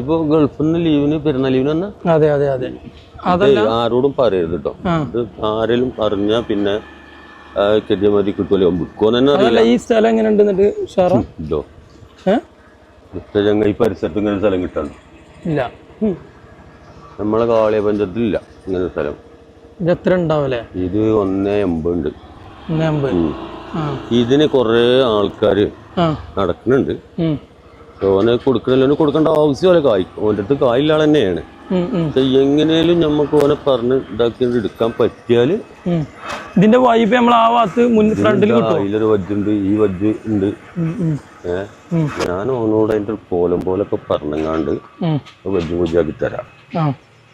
ഇപ്പൊ ഗൾഫിൽ നിന്ന് ലീവിന് പെരുന്നാൾ ലീവിന് വന്ന? അതെ അതെ അതെ. അതല്ല. ആരോടും പറയരുത് കേട്ടോ. ഇത് ആരെങ്കിലും പറഞ്ഞാ പിന്നെ കെട്ടിയമാതി കിട്ടുമല്ലോ വിൽക്കുമെന്ന് അറിയില്ല. ഈ സ്ഥലം എങ്ങനെ ഉണ്ട് എന്നിട്ട് ഉഷാറ? ഇല്ലോ ഞങ്ങൾ ഈ പരിസരത്ത് ഇങ്ങനെ സ്ഥലം കിട്ടണം. ഇല്ല. നമ്മളെ കാളിയ പഞ്ചായത്തിലില്ല ഇങ്ങനെ സ്ഥലം. ഇത് എത്ര ഉണ്ടാവല്ലേ ഇത് ഒന്നേ എൺപത് ഉണ്ട്. ഇതിന് കുറേ ആൾക്കാര് നടക്കുന്നുണ്ട്. ഓനെ കൊടുക്കണല്ലോ കൊടുക്കേണ്ട ആവശ്യമല്ല കായ് ഓന്റെ അടുത്ത് കായില്ല ആൾ തന്നെയാണ്. എങ്ങനെയാലും നമുക്ക് ഓനെ പറഞ്ഞ് ഇതാക്കി എടുക്കാൻ പറ്റിയാൽ ഇതിന്റെ വൈബ് നമ്മൾ ആ ഭാഗത്ത് മുൻ ഫ്രണ്ടിൽ അതിലൊരു വജ്ജുണ്ട് ഈ വജ്ജ് ഉണ്ട്. ഏഹ് ഞാൻ ഓനോട് അതിന്റെ ഒരു കോലം പോലൊക്കെ പറഞ്ഞങ്ങാണ്ട്. വജ്ജും കുജാക്കി തരാം.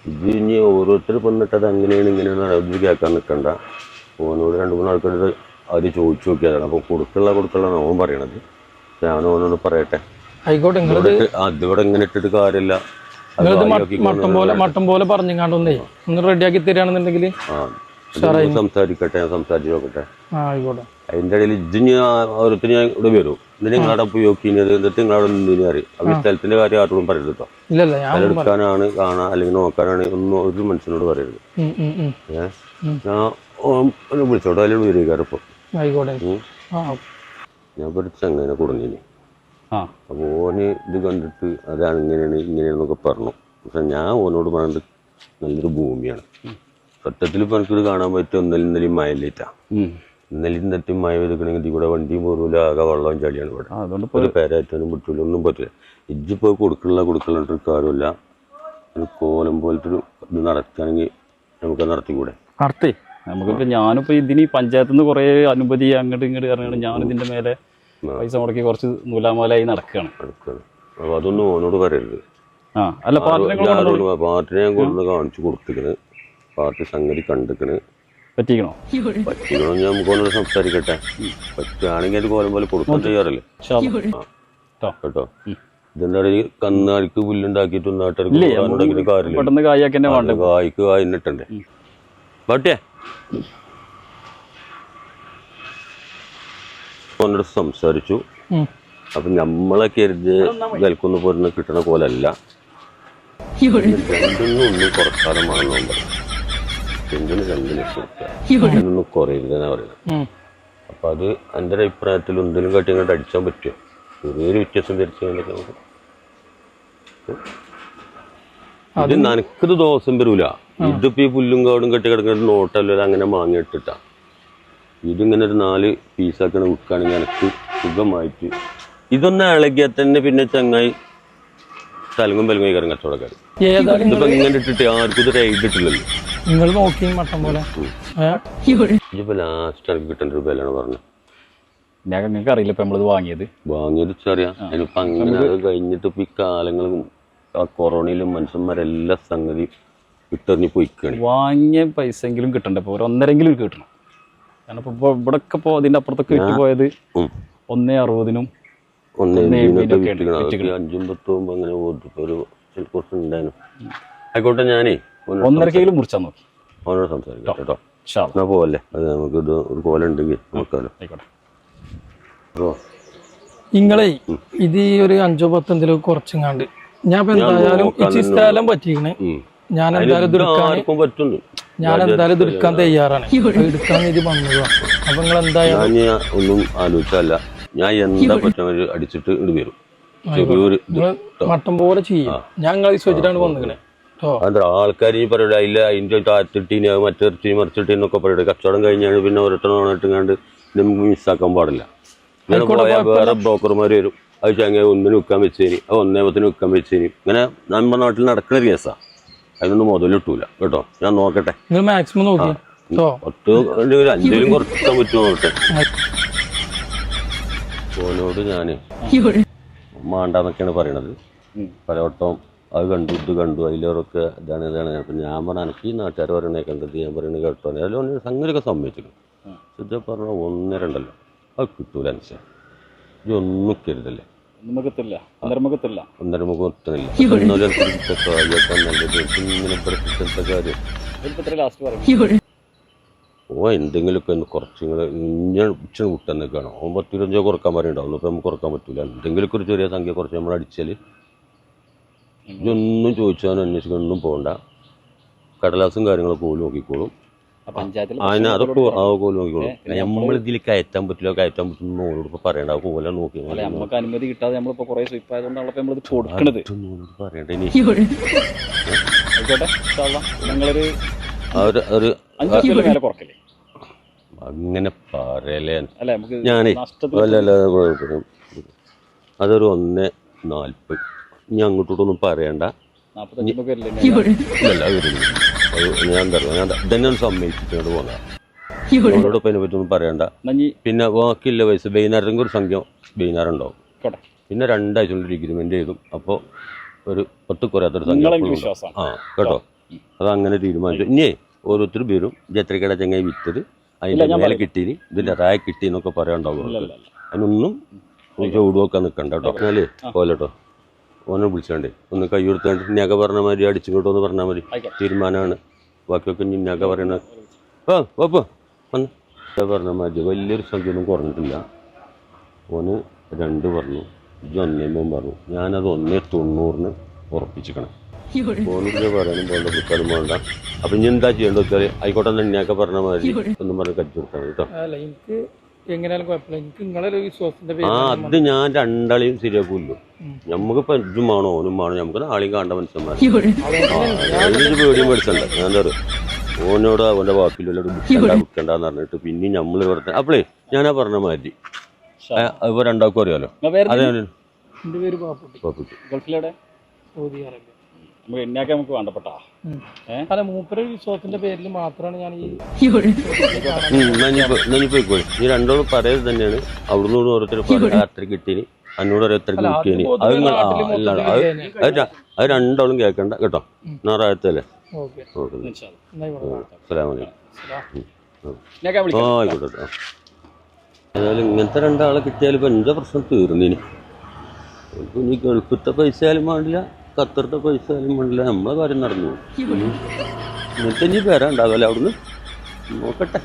ഇത് ഇനി ഓരോരുത്തർ വന്നിട്ട് അത് അങ്ങനെയാണ് ഇങ്ങനെയാണ് അത് കേൾക്കാൻ നിൽക്കണ്ട ഓനോട് രണ്ട് മൂന്ന് ആൾക്കാരോട് അവർ ചോദിച്ചു നോക്കിയതാണ്. അപ്പോൾ കൊടുക്കുള്ള കൊടുക്കുള്ള ഓൻ പറയണത്. ഞാൻ ഓനോട് പറയട്ടെ. ആയിക്കോട്ടെ അതിവിടെ ഇങ്ങനെ ഇട്ടിട്ട് കാര്യമില്ല. മട്ടം പോലെ മട്ടം പോലെ പറഞ്ഞാണ്ടൊന്നേ ഒന്ന് റെഡിയാക്കി തരികയാണെന്നുണ്ടെങ്കിൽ സംസാരിക്കട്ടെ സംസാരിച്ച് നോക്കട്ടെ. ആയിക്കോട്ടെ. അതിന്റെ ഇടയിൽ ഇജ്ജ് ഓരോരുത്തർ ഞാൻ ഇവിടെ വരും. എന്നിട്ട് നിങ്ങളവിടെ പോയി നോക്കിയത് എന്നിട്ട് നിങ്ങളവിടെ നിന്നിനി അറിയും അപ്പോൾ ഈ സ്ഥലത്തിന്റെ കാര്യം ആരോടും പറയരുത് കേട്ടോ. എടുക്കാനാണ് കാണാൻ അല്ലെങ്കിൽ നോക്കാനാണ് ഒന്നും ഒരു മനുഷ്യനോട് പറയരുത്. ഏഹ് ഞാൻ വിളിച്ചോട്ടെ അതിലോട് ആയിക്കോട്ടെ. ആ ഞാൻ ഒരു ചങ്ങനെ കൊടുങ്ങിനി. അപ്പോൾ ഓന് ഇത് കണ്ടിട്ട് അതാണ് ഇങ്ങനെയാണ് ഇങ്ങനെയാണെന്നൊക്കെ പറഞ്ഞു. പക്ഷെ ഞാൻ ഓനോട് പറഞ്ഞത് നല്ലൊരു ഭൂമിയാണ്. സത്യത്തിൽ ഇപ്പം എനിക്കിത് കാണാൻ പറ്റും ഇന്നലെ ഇന്നലെയും മഴയില്ലേറ്റാ ഉം. ഇന്നലെ ഇന്നത്തെ മഴ പെയ്തിക്കണമെങ്കിൽ ഇവിടെ വണ്ടിയും പോരൂല ആകെ വെള്ളവും ചളിയാണ് ഇവിടെ. ഒരു പേരാറ്റാനും പറ്റൂല ഒന്നും പറ്റില്ല ഇജ്ജിപ്പോൾ കൊടുക്കണില്ല കൊടുക്കണില്ല കാര്യമില്ല. ഒരു കോലം പോലത്തെ ഒരു ഇത് നടത്തുകയാണെങ്കിൽ നമുക്ക് നടത്തിക്കൂടെ? നടത്തേ. നമുക്കിപ്പോ ഞാനിപ്പോ ഇതിന് പഞ്ചായത്തിൽ നിന്ന് കുറെ അനുമതി അങ്ങോട്ട് ഇങ്ങോട്ട് ഇറങ്ങണം ഞാൻ ഇതിന്റെ മേലെ പൈസ മുടക്കി കുറച്ച് നൂലാമൂലായി നടക്കുകയാണ്. അപ്പോൾ അതൊന്നും ഓനോട് പറയരുത്. ആ. അല്ല പാർട്ടിനെ പാർട്ടിനെ കൊണ്ട് കാണിച്ചു കൊടുത്തിക്കണ്. പാർട്ടി സംഗതി കണ്ടിക്കണ്. പറ്റിക്കണോ? പറ്റിക്കണമെങ്കിൽ നമുക്ക് ഓനോട് സംസാരിക്കട്ടെ. പറ്റുകയാണെങ്കിൽ അത് കോലം പോലെ കൊടുക്കാൻ ട്ടോ. കേട്ടോ? ഇതെന്താ പറയുക കന്നാലിക്ക് പുല്ലുണ്ടാക്കിയിട്ട് നാട്ടുകാർക്ക് കാര്യമില്ല. കായ്ക്ക് കായിന്നിട്ടണ്ടേ പട്ടിയെ ഓനോട് സംസാരിച്ചു. അപ്പൊ നമ്മളെ കരുത് വിലക്കൊന്ന് പോരുന്ന കിട്ടണ കോലല്ല. രണ്ടിനും ഒന്നും കുറക്കാതെ പറയും രണ്ടിന് രണ്ട് ലക്ഷം കുറയരുതെന്നാ പറയുന്നത്. അപ്പൊ അത് എന്റെ ഒരു അഭിപ്രായത്തിൽ എന്തെങ്കിലും കാട്ടി അങ്ങോട്ട് അടിച്ചാൻ പറ്റുമോ? ചെറിയൊരു വ്യത്യാസം ധരിച്ചു അത് നമുക്ക്. ഇത് നനക്കത് ദോഷം വരൂല. ഇതിപ്പോ ഈ പുല്ലും കാടും കെട്ടി കിടക്കുന്ന നോട്ടല്ലോ അങ്ങനെ മാങ്ങിയിട്ടിട്ടാ ഇതിങ്ങനെ ഒരു നാല് പീസാക്കണ വിൽക്കുകയാണെങ്കിൽ എനിക്ക് സുഖമായിട്ട്. ഇതൊന്ന് ഇളകിയാൽ തന്നെ പിന്നെ ചങ്ങായി തലങ്ങും പലങ്ങും കയറും കച്ചവടക്കാർ ഇതിപ്പോ ഇങ്ങനെ ഇട്ടിട്ട് ആർക്കും ഇതൊരു റൈഡ് ഇട്ടില്ലല്ലോ നിങ്ങൾ നോക്കി മട്ടം പോലെ? ഇതിപ്പോ ലാസ്റ്റ് എനിക്ക് കിട്ടേണ്ട ഒരു വിലയാണ് പറഞ്ഞത്. ഞാൻ നിങ്ങൾക്ക് അറിയില്ല ഇപ്പൊ നമ്മളിത് വാങ്ങിയത്. വാങ്ങിയത് അറിയാം അതിനിപ്പോ അങ്ങനെ അത് കഴിഞ്ഞിട്ട് ഇപ്പൊ ഈ കാലങ്ങളും ആ കൊറോണയിലും മനുഷ്യന്മാരെല്ലാ സംഗതി ഇട്ടെറിഞ്ഞ് പൊയ്ക്കാണ്. വാങ്ങിയ പൈസ എങ്കിലും കിട്ടണ്ടേ ഒരു ഒന്നരെങ്കിലും കിട്ടണം. കാരണം ഇപ്പൊ ഇവിടെ ഒക്കെ ഇപ്പൊ അതിന്റെ അപ്പുറത്തൊക്കെ വിറ്റ് പോയത്. ഒന്നേ അറുപതിനും. അഞ്ചും പത്തും അങ്ങനെ ഒരു ആയിക്കോട്ടെ ഞാനേ ഒന്നരക്കെങ്കിലും മുറിച്ചാൽ നോക്കി അവനോട് സംസാരിക്കാം കേട്ടോ. ഇൻഷാ അല്ലാ. എന്നാ പോവല്ലേ? അത് നമുക്ക് ഇത് ഒരു കോല ഉണ്ടെങ്കിൽ നോക്കാലോ ആയിക്കോട്ടെ. അപ്പോ നിങ്ങളെ ഇത് ഒരു അഞ്ചോ പത്തോ എന്തെങ്കിലും കുറച്ചെങ്ങാണ്ട് ഞാൻ ഇപ്പൊ എന്തായാലും സ്ഥലം പറ്റിക്കണേ. ഞാൻ എന്തായാലും ഇത് ഇത് എടുക്കാൻ ആർക്കും പറ്റുന്നു ഞാൻ എന്തായാലും ഇത് എടുക്കാൻ തയ്യാറാണ് എടുക്കാൻ ഇത് വന്നതാ. അപ്പൊ നിങ്ങൾ എന്തായാലും ഞാൻ ഒന്നും ആലോചിച്ചല്ല ഞാൻ എന്താ പറ്റുന്ന അടിച്ചിട്ട് ഇങ്ങോട്ട് വരും. ചെറിയൊരു മട്ടം പോലെ ചെയ്യും. ഞാൻ നിങ്ങളെ വിശ്വസിച്ചിട്ടാണ് കേട്ടോ ആൾക്കാർ ഈ പറയൂല അതിൽ അതിന്റെ താറ്റിട്ടീന് മറ്റിറച്ചി മറിച്ചിട്ടീന്നൊക്കെ പറയൂല കച്ചവടം കഴിഞ്ഞാണ് പിന്നെ ഓരോരുത്തരും ഇട്ടുകൊണ്ട് നമുക്ക് മിസ്സാക്കാൻ പാടില്ല. ഇങ്ങനെ പോയാൽ വേറെ ബ്രോക്കർമാർ വരും. അത് ചങ്ങ ഒന്നിന് വിൽക്കാൻ വെച്ചേരി അത് ഒന്നേ പത്തിന് വിൽക്കാൻ വെച്ചേരി. ഇങ്ങനെ നമ്മുടെ നാട്ടിൽ നടക്കുന്ന കേസാണ് കേസാ അതിനൊന്നും മുതലിട്ടൂല. കേട്ടോ? ഞാൻ നോക്കട്ടെ. നിങ്ങൾ മാക്സിമം നോക്കി കേട്ടോ പത്ത് ഒരു അഞ്ചിലും കുറച്ച് പറ്റുമോ നോക്കട്ടെ ഓനോട് ഞാൻ മാണ്ടെന്നൊക്കെയാണ് പറയണത്. പലവട്ടം അത് കണ്ടു ഇത് കണ്ടു അതിലൊക്കെ ഇതാണ് ഇതാണ്. അപ്പം ഞാൻ പറഞ്ഞ എനിക്ക് ഈ നാട്ടുകാർ പറയണേ കണ്ടത് ഞാൻ പറയണ കേട്ടോ. അതിൽ ഒന്ന് സംഗതിയൊക്കെ സമ്മതിച്ചിരുന്നു ഇത് പറഞ്ഞ ഒന്നരണ്ടല്ലോ അത് കിട്ടൂല അനുസരിച്ച് ഇതൊന്നും കരുതല്ലേ ഓ എന്തെങ്കിലുമൊക്കെ ഒന്ന് കുറച്ച് നിങ്ങൾ ഇങ്ങനെ ഉച്ച വിട്ടാൽ നിൽക്കണം ഓൻ പത്ത് ഇരുപത്തഞ്ചോ കുറയ്ക്കാൻ പറയുന്നുണ്ടാവും ഇപ്പം നമുക്ക് കുറയ്ക്കാൻ പറ്റില്ല എന്തെങ്കിലും ഒരു ചെറിയ സംഖ്യ കുറച്ച് നമ്മൾ അടിച്ചാൽ ഇതൊന്നും ചോദിച്ചാൽ അന്വേഷിക്കാനൊന്നും പോകണ്ട. കടലാസും കാര്യങ്ങളൊക്കെ പോലും നോക്കിക്കോളും. പഞ്ചായത്തിൽ അതൊക്കെ നോക്കിക്കോളും. നമ്മൾ ഇതിൽ കയറ്റാൻ പറ്റില്ല കയറ്റാൻ ഓരോട് ഇപ്പൊ പറയണ്ട. പോലെ നോക്കി അല്ല നമുക്ക് അനുമതി കിട്ടാതെ നമ്മളിപ്പോ കുറെ സ്വിപ്പ് ആയതുകൊണ്ടാണ് ഇപ്പൊ നമ്മളിത് കൊടുക്കണത്. ഓനോട് പറയണ്ട ഇനി. ആയിക്കോട്ടെ ഇൻഷാല്ലാ. ഞങ്ങളൊരു ഒരു അഞ്ചു മേലെ കുറക്കല്ലേ അങ്ങനെ പറയലേ അല്ല നമുക്ക് ഞാനേ. അതൊരു ഒന്ന് നാൽപ്പത്. ഇനി അങ്ങോട്ടോട്ടൊന്നും പറയണ്ട. വരുന്നില്ല. ഞാൻ തരണം ഞാൻ ഇതന്നെ ഒന്ന് സമ്മതിച്ചിട്ട് പോകാം അവരോട് ഇപ്പം അതിനെ പറ്റൊന്നും പറയണ്ട. പിന്നെ വാക്കില്ല പൈസ വൈകുന്നേരം ഒരു സംഖ്യ വൈകുന്നേരം ഉണ്ടാവും കോട്ടെ. പിന്നെ രണ്ടാഴ്ച കൊണ്ട് ഒരു എഗ്രിമെന്റ് ചെയ്തു. അപ്പോൾ ഒരു പത്ത് കുറയാത്തൊരു സംഖ്യ ആ കേട്ടോ? അത് അങ്ങനെ തീരുമാനിച്ചു. ഇനി ഓരോരുത്തർ പേരും ജത്രക്കട ചങ്ങായി വിറ്റത്? അതിന്റെ മേലെ കിട്ടീനി. ഇതിന്റെ റായ കിട്ടി എന്നൊക്കെ ഇല്ല അതിനൊന്നും ചൂടുവൊക്കെ നിൽക്കണ്ട കേട്ടോ. എന്നാലേ പോലെട്ടോ ഓനെ വിളിച്ചാണ്ടേ. ഒന്ന് കൈ കൊടുത്താണ്ട് ഞക പറഞ്ഞ മാതിരി അടിച്ചിങ്ങോട്ട് ഒന്ന് പറഞ്ഞാൽ മതി. തീരുമാനമാണ് ബാക്കിയൊക്കെ ഞക പറയണ ആ ഓപ്പ വന്ന്. പറഞ്ഞ മാതിരി വലിയൊരു സംഖ്യയൊന്നും കുറഞ്ഞിട്ടില്ല. ഓന് രണ്ട് പറഞ്ഞു. ഇജ് ഒന്നേമ്പം പറഞ്ഞു. ഞാനത് ഒന്നേ തൊണ്ണൂറിന് ഉറപ്പിച്ചിക്കണം ഓനോട് പറയാനും പോകണ്ട വിൽക്കാനും വേണ്ട അപ്പം ഇനി എന്താ ചെയ്യേണ്ടത് വെച്ചാൽ ആയിക്കോട്ടെ ഞൊക്കെ പറഞ്ഞ മാതിരി ഒന്നും പറഞ്ഞ് കടിച്ചു കൊടുക്കണം കേട്ടോ. എങ്ങനെയാലും കുഴപ്പമില്ല. എനിക്ക് നിങ്ങളെ വിശ്വാസത്തിന്റെ വിശ്വാസത്തിന്റെ ആ അത് ഞാൻ രണ്ടാളെയും ശരിയാക്കൂല്ലോ നമുക്കിപ്പോ ഇതും വേണോ ഓനും വേണോ നമുക്ക് നാളെയും കാണേണ്ട മനുഷ്യന്മാർ പേടിയും മേടിച്ചണ്ട ഞാൻ എന്താ പറയുക ഓനോട് അവന്റെ വാക്കിലുള്ള വിൽക്കണ്ട വിൽക്കണ്ടെന്ന് പറഞ്ഞിട്ട് പിന്നെ നമ്മൾ പറഞ്ഞ അപ്പളേ ഞാനാ പറഞ്ഞ മാറ്റി ഇപ്പൊ രണ്ടാൾക്കും അറിയാലോ. അതെ പാപ്പുട്ടി. ഗൾഫിലെവിടെ? Saudi Arabia. നമുക്ക് എന്നെയൊക്കെ നമുക്ക് വേണ്ടപ്പെട്ടാ? അല്ല മൂപ്പര വിശ്വാസത്തിന്റെ പേരിൽ മാത്രമാണ് ഞാൻ ഈ പോയിക്കോളി ഈ രണ്ടോളും പറയത് തന്നെയാണ്. അവിടുന്ന് ഓരോരുത്തർ അത്ര കിട്ടീനി. അന്നോട് ഓരോരുത്തർ കിട്ടിയനി അത് രണ്ടാളും കേൾക്കണ്ട കേട്ടോ? ഓക്കെ. ആയിക്കോട്ടെ ആ. ഏതായാലും ഇങ്ങനത്തെ രണ്ടാളെ കിട്ടിയാലും ഇപ്പം എന്റെ പ്രശ്നം തീർന്നിനി? എളുപ്പത്തെ പൈസ ആയാലും വേണ്ടില്ല. ഖത്തറിന്റെ പൈസ വേണ്ടില്ല നമ്മളെ കാര്യം നടന്നു. എന്നിട്ട് ഇനി പേരാ ഉണ്ടാവില്ല. അവിടുന്ന് നോക്കട്ടെ.